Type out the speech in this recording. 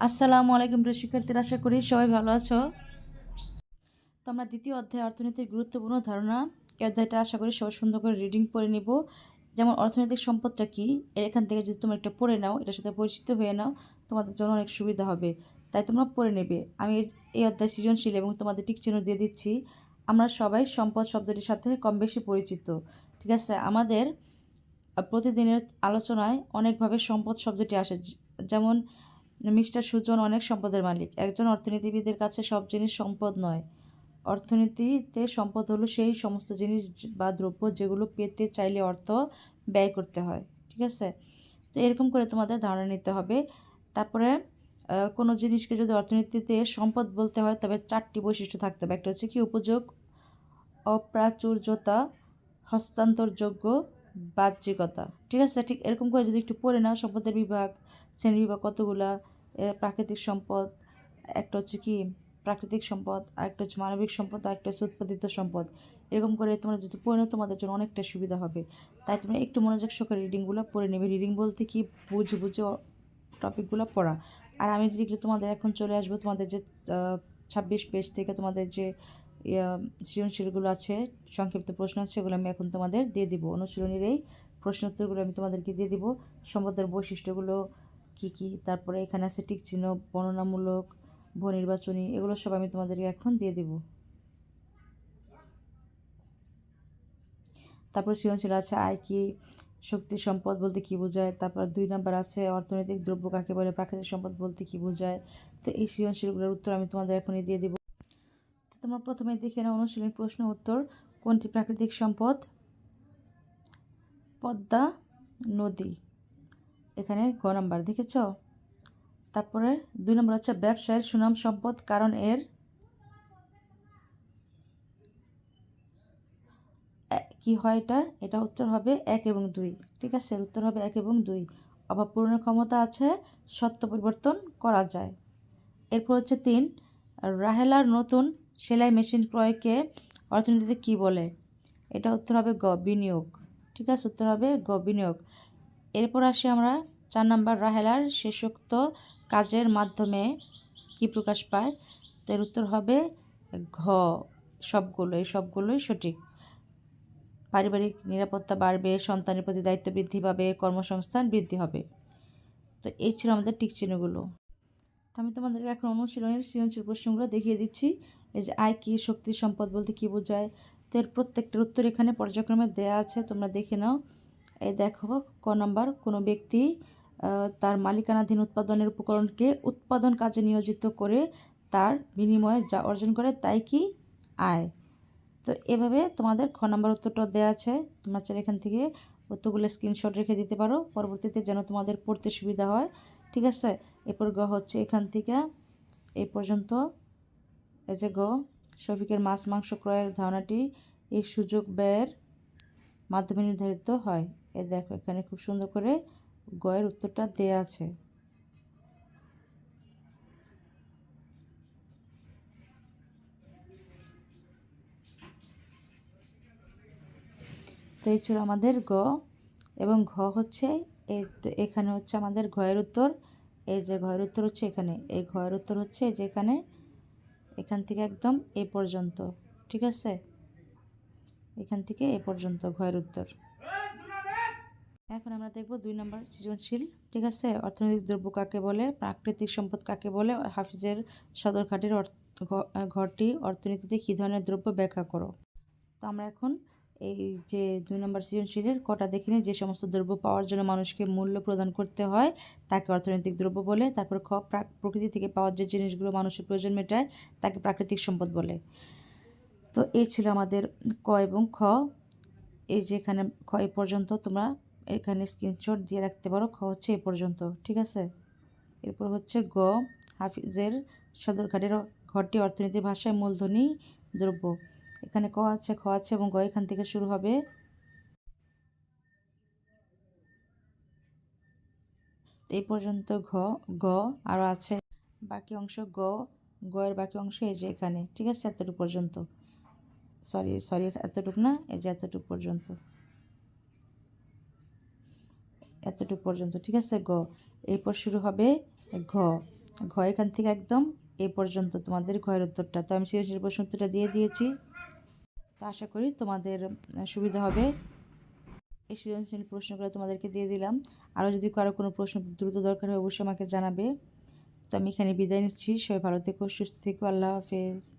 আসসালামু আলাইকুম প্রিয় শিক্ষার্থীরা, আশা করি সবাই ভালো আছো। তো আমরা দ্বিতীয় অধ্যায় অর্থনীতির গুরুত্বপূর্ণ ধারণা। এই অধ্যায়টা আশা করি সবাই সুন্দর করে রিডিং পড়ে নিব। যেমন অর্থনৈতিক সম্পদটা কি, এর এখান থেকে যদি তোমরা একটা পড়ে নাও, এটার সাথে পরিচিত হয়ে নাও, তোমাদের জন্য অনেক সুবিধা হবে। তাই তোমরা পড়ে নেবে। আমি এই- অধ্যায় সৃজনশীল এবং তোমাদের টিক চিহ্ন দিয়ে দিচ্ছি। আমরা সবাই সম্পদ শব্দটির সাথে কম বেশি পরিচিত। ঠিক আছে? আমাদের প্রতিদিনের আলোচনায় অনেকভাবে সম্পদ শব্দটি আসে। যেমন মিস্টার সুজন অনেক সম্পদের মালিক। একজন অর্থনীতিবিদের কাছে সব জিনিস সম্পদ নয়। অর্থনীতিতে সম্পদ হলো সেই সমস্ত জিনিস বা দ্রব্য যেগুলো পেতে চাইলে অর্থ ব্যয় করতে হয়, ঠিক আছে? তো এরকম করে তোমাদের ধারণা নিতে হবে। তারপরে কোনো জিনিসকে যদি অর্থনীতিতে সম্পদ বলতে হয়, তবে চারটি বৈশিষ্ট্য থাকতে হবে। একটা হচ্ছে কি, উপযোগ, অপ্রাচুর্যতা, হস্তান্তরযোগ্য, বাহ্যিকতা, ঠিক আছে? ঠিক এরকম করে যদি একটু পড়ে নাও, সম্পদের বিভাগ শ্রেণি বিভাগ কতগুলা প্রাকৃতিক সম্পদ, একটা হচ্ছে কি প্রাকৃতিক সম্পদ আর একটা হচ্ছে মানবিক সম্পদ আর একটা হচ্ছে উৎপাদিত সম্পদ। এরকম করে তোমরা যদি নাও, তোমাদের জন্য অনেকটা সুবিধা হবে। তাই তোমরা একটু মনোযোগ সহকারে রিডিংগুলো পড়ে নেবে। রিডিং বলতে কি বুঝে বুঝে টপিকগুলো পড়া। আর আমি ডিরেক্টলি তোমাদের এখন চলে আসব তোমাদের যে ছাব্বিশ পেজ থেকে তোমাদের যে সৃজনশীলগুলো আছে, সংক্ষিপ্ত প্রশ্ন আছে সেগুলো আমি এখন তোমাদের দিয়ে দিব। অনুশীলনীর এই প্রশ্ন উত্তরগুলো আমি তোমাদেরকে দিয়ে দিব। সম্পদের বৈশিষ্ট্যগুলো কি কি? তারপরে এখানে আছে টিক চিহ্ন, বর্ণনামূলক বহু নির্বাচনী এগুলো সব আমি তোমাদেরকে এখন দিয়ে দিব। তারপর সৃজনশীল আছে আয় কি, শক্তি, সম্পদ বলতে কি বোঝায়? তারপর দুই নাম্বার আছে অর্থনৈতিক দ্রব্য কাকে বলে, প্রাকৃতিক সম্পদ বলতে কি বোঝায়? তো এই সৃজনশীলগুলোর উত্তর আমি তোমাদের এখনই দিয়ে দিব। তো তোমরা প্রথমে দেখে নাও অনুশীলন প্রশ্ন উত্তর, কোনটি প্রাকৃতিক সম্পদ? পদ্মা নদী। এখানে গ নাম্বার দেখেছ? তারপরে দুই নম্বর হচ্ছে ব্যবসায়ের সুনাম সম্পদ, কারণ এর কি হয় এটা? এটা উত্তর হবে এক এবং দুই। ঠিক আছে উত্তর হবে এক এবং দুই। অভাব পূরণের ক্ষমতা আছে, সত্য পরিবর্তন করা যায়। এরপর হচ্ছে তিন, রাহেলার নতুন সেলাই মেশিন ক্রয়কে অর্থনীতিতে কি বলে? এটা উত্তর হবে গ, বিনিয়োগ। ঠিক আছে, উত্তর হবে গ, বিনিয়োগ। এরপর আসি আমরা চার নম্বর রাহেলার শেষোক্ত কাজের মাধ্যমে কি প্রকাশ পায়? তো এর উত্তর হবে ঘ। সবগুলো, এই সবগুলোই সঠিক। পারিবারিক নিরাপত্তা বাড়বে, সন্তানের প্রতি দায়িত্ব বৃদ্ধি পাবে, কর্মসংস্থান বৃদ্ধি হবে। তো এই ছিল আমাদের টিক চিহ্নগুলো। তো আমি তোমাদেরকে এখন অনুশীলনের সৃজনশীল প্রশ্নগুলো দেখিয়ে দিচ্ছি। এই যে আয় কী, শক্তি, সম্পদ বলতে কী বোঝায়? তো এর প্রত্যেকটার উত্তর এখানে পর্যায়ক্রমে দেয়া আছে, তোমরা দেখে নাও। এই দেখো, ক নম্বর, কোনো ব্যক্তি তার মালিকানাধীন উৎপাদনের উপকরণকে উৎপাদন কাজে নিয়োজিত করে তার বিনিময়ে যা অর্জন করে তাই কি? আয়। তো এভাবে তোমাদের খ নম্বর উত্তরটা দেওয়া আছে। তোমরা চাইলে এখান থেকে উত্তরগুলো স্ক্রিনশট রেখে দিতে পারো। পরবর্তীতে যেন তোমাদের পড়তে সুবিধা হয়। ঠিক আছে? এরপর গ হচ্ছে এখান থেকে। এই পর্যন্ত। এই যে গ শফিকের মাছ মাংস ক্রয়ের ধারণাটি এই সুযোগ ব্যয়ের মাধ্যমে নির্ধারিত হয়। এ দেখো, এখানে খুব সুন্দর করে গয়ের উত্তরটা দেয়া আছে। তো এই ছিল আমাদের গ, এবং ঘ হচ্ছে এই এখানে হচ্ছে আমাদের ঘয়ের উত্তর, এই যে ঘয়ের উত্তর হচ্ছে এখানে, এই ঘয়ের উত্তর হচ্ছে এই যে এখানে, এখান থেকে একদম এ পর্যন্ত, ঠিক আছে? এখান থেকে এ পর্যন্ত ঘয়ের উত্তর। এখন আমরা দেখব দুই নম্বর সৃজনশীল, ঠিক আছে? অর্থনৈতিক দ্রব্য কাকে বলে? প্রাকৃতিক সম্পদ কাকে বলে? হাফিজের সদরঘাটের অর্থ, ঘরটি অর্থনীতিতে কী ধরনের দ্রব্য ব্যাখ্যা করো? তো আমরা এখন এই যে দুই নম্বর সৃজনশীলের কটা দেখে যে সমস্ত দ্রব্য পাওয়ার জন্য মানুষকে মূল্য প্রদান করতে হয়, তাকে অর্থনৈতিক দ্রব্য বলে, তারপর খ প্রাক- প্রকৃতি থেকে পাওয়ার যে জিনিসগুলো মানুষের প্রয়োজন মেটায়, তাকে প্রাকৃতিক সম্পদ বলে। তো এই ছিল আমাদের ক এবং খ। এই যে এখানে খ এ পর্যন্ত তোমরা এখানে স্ক্রিনশট দিয়ে রাখতে পারো খ হচ্ছে এ পর্যন্ত, ঠিক আছে? এরপর হচ্ছে গ, হাফিজের সদরঘাটের ঘরটি অর্থনীতির ভাষায় মূলধনী দ্রব্য। এখানে ক আছে, খ আছে এবং গ এখান থেকে শুরু হবে। এই পর্যন্ত ঘ, গ আরও আছে। বাকি অংশ গ গ এর বাকি অংশ এই যে এখানে, ঠিক আছে? এতটুকু পর্যন্ত। সরি সরি, এতটুকু না, এই যে এতটুকু পর্যন্ত। এতটুকু পর্যন্ত, ঠিক আছে? গ। এরপর শুরু হবে ঘ। ঘ এখান থেকে একদম এ পর্যন্ত তোমাদের ঘয়ের উত্তরটা। তো আমি সৃজনশীল প্রশ্ন উত্তরটা দিয়ে দিয়েছি। তো আশা করি তোমাদের সুবিধা হবে। এই সৃজনশীল প্রশ্নগুলো তোমাদেরকে দিয়ে দিলাম। আরও যদি কারও কোনো প্রশ্ন দ্রুত দরকার হয়, অবশ্যই আমাকে জানাবে। তো আমি এখানে বিদায় নিচ্ছি। সবাই ভালো থেকো, সুস্থ থেকো। আল্লাহ হাফেজ।